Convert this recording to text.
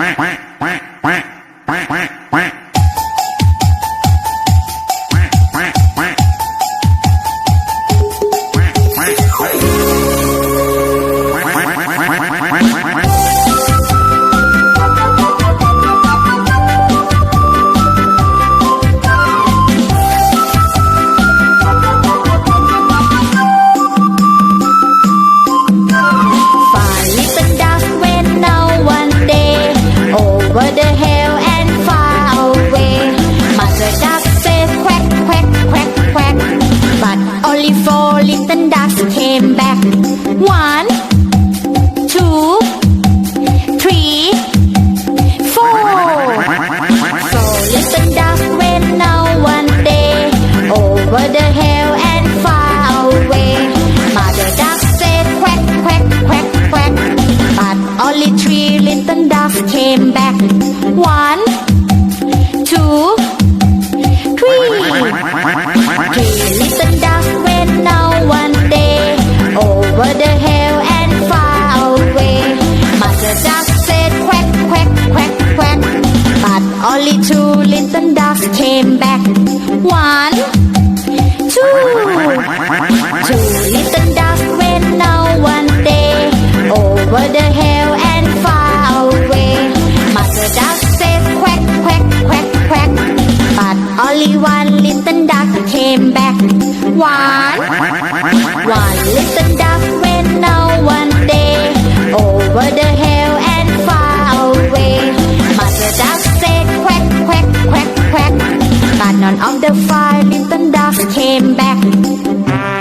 quack, quack, over the hill and far away. Mother duck quack, quack, quack, quack. But only four little ducks came back. One, two, three, four. Little ducks went one day over the hill and far away. Mother back. One, little ducks went out one day over the hill and far away. Mother duck said quack, quack, quack, quack. But only one little duck came back. One happy.